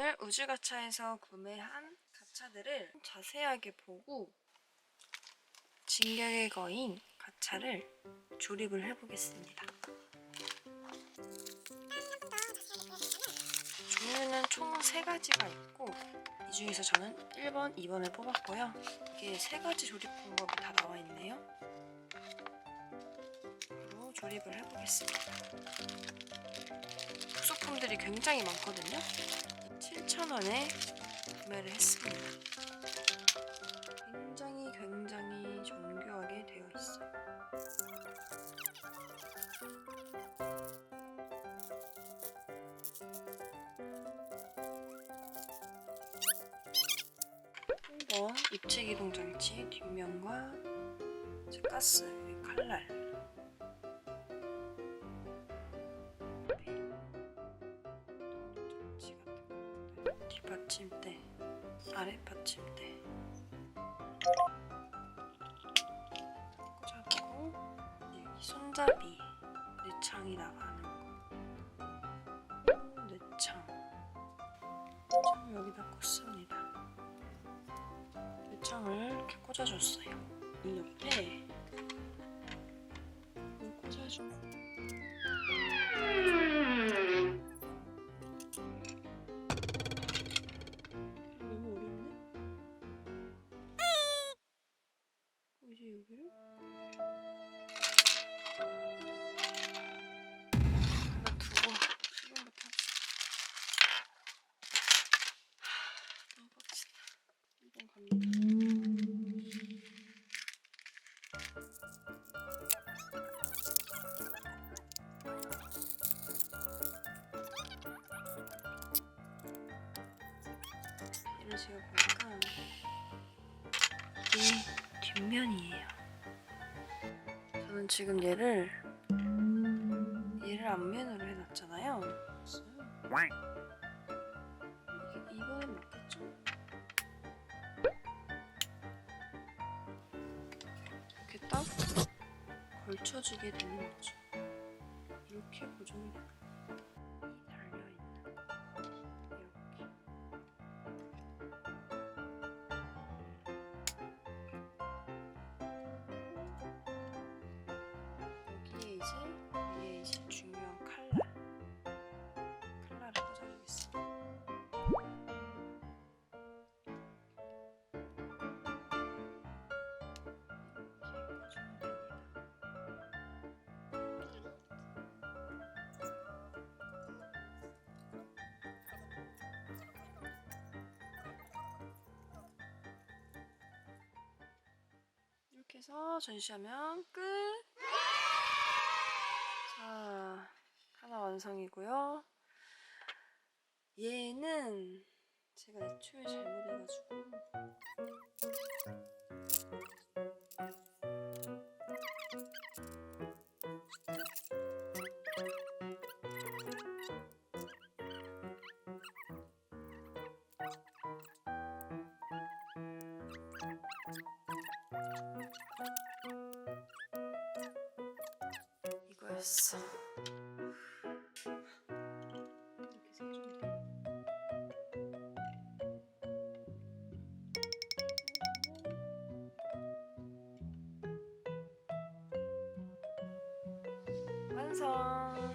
오늘 우주가차에서 구매한 가차들을 자세하게 보고 진격의 거인 가차를 조립을 해보겠습니다. 종류는 총 3가지가 있고 이 중에서 저는 1번, 2번을 뽑았고요. 이게 3가지 조립 방법이 다 나와 있네요. 바로 조립을 해보겠습니다. 후속품들이 굉장히 많거든요. 7,000원에 구매를 했습니다. 굉장히 굉장히 정교하게 되어 있어요. 한번 입체 기동 장치 뒷면과 가스 칼날 받침대 아래 받침대. 꽂아두고 여기 손잡이 뇌창이 나가는 거. 뇌창. 참 여기다 꽂습니다. 뇌창을 이렇게 꽂아줬어요. 이 옆에. 이걸 꽂아주고 얘를 제가 보니까 이게 뒷면이에요. 지금 얘를 얘를 앞면으로 해놨잖아요. 이거는 맞겠죠? 이렇게 딱 걸쳐주게 되는 거죠. 이렇게 고정이. 이 이제 위에 이제 중요한 칼날 칼날을 꽂아주겠습니다. 이렇게 해서 전시하면 끝. 하나 완성이고요. 얘는 제가 애초에 잘못해가지고 이거였어. 완성.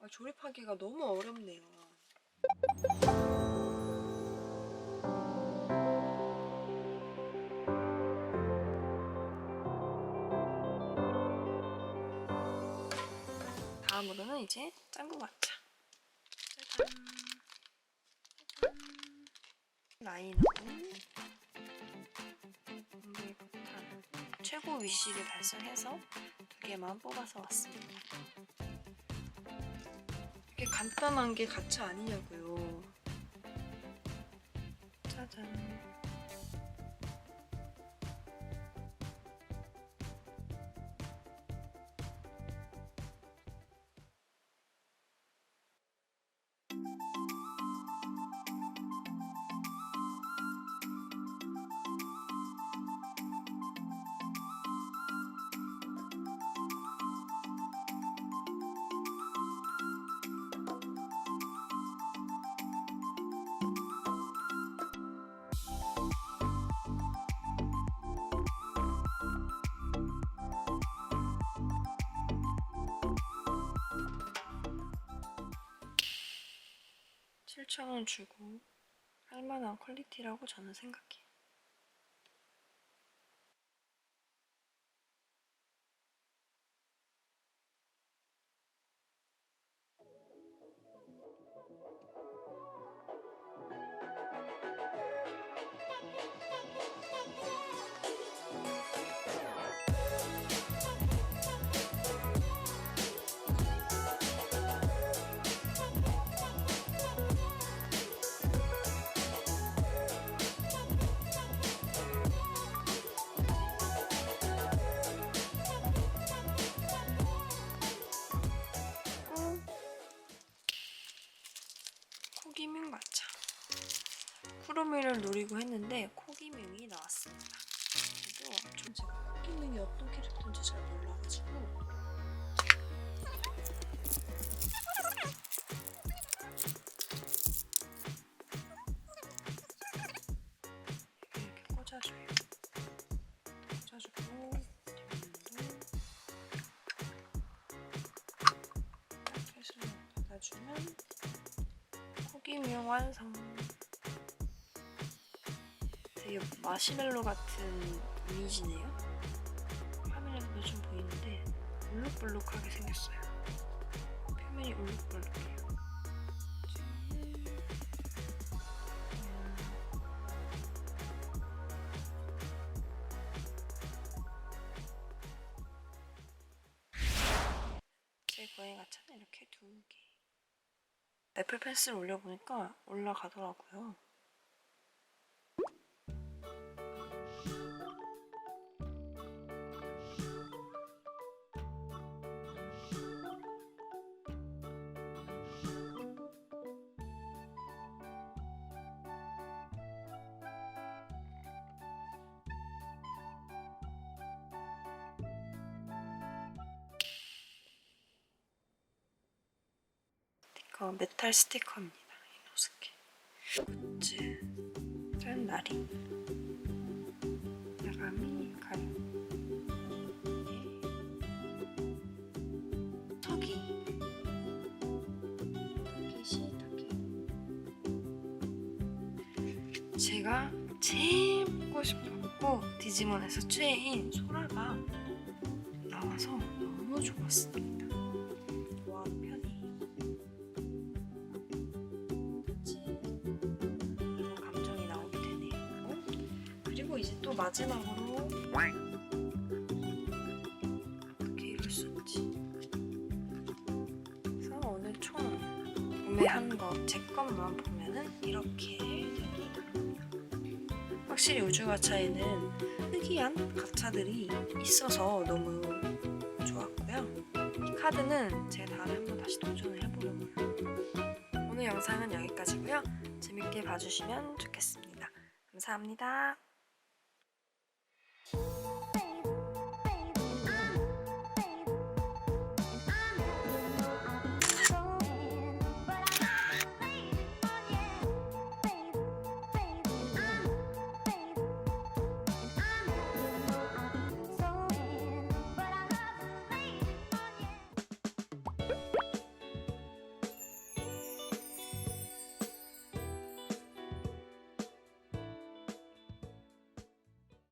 아, 조립하기가 너무 어렵네요. 다음으로는 이제 짱구. 짜잔. 짜잔. 라인하고 최고 위시를 달성해서 두 개만 뽑아서 왔습니다. 이게 간단한 게 가차 아니냐고요. 7,000원 주고 할 만한 퀄리티라고 저는 생각해요. 쿠로미를 노리고 했는데 코기밍이 나왔습니다. 그래도 좀 제가 코기밍이 어떤 캐릭터인지 잘 몰라가지고 이렇게 꽂아줘요. 꽂아주고 뒷면도 패스를 받아주면 코기명 완성. 되게 마시멜로 같은 이미지네요. 화면에서도 좀 보이는데 울룩불룩하게 생겼어요. 표면이 울룩불룩해요. 제 고양이 가차는 이렇게 두 개. 애플 펜슬 올려보니까 올라가더라고요. 스티커, 메탈 스티커입니다. 이노스케. 굿즈, 짠 나리, 야가미 가리. 제가 제일 보고 싶었고 디지몬에서 최애인 소라가 나와서 너무 좋았습니 이제 또 마지막으로 어떻게 이럴 수 없지? 그래서 오늘 총 구매한 거제 것만 보면은 이렇게. 확실히 우주 가차에는 특이한 가차들이 있어서 너무 좋았고요. 이 카드는 제가 다음에 한번 다시 도전을 해보려고요. 오늘 영상은 여기까지고요. 재밌게 봐주시면 좋겠습니다. 감사합니다.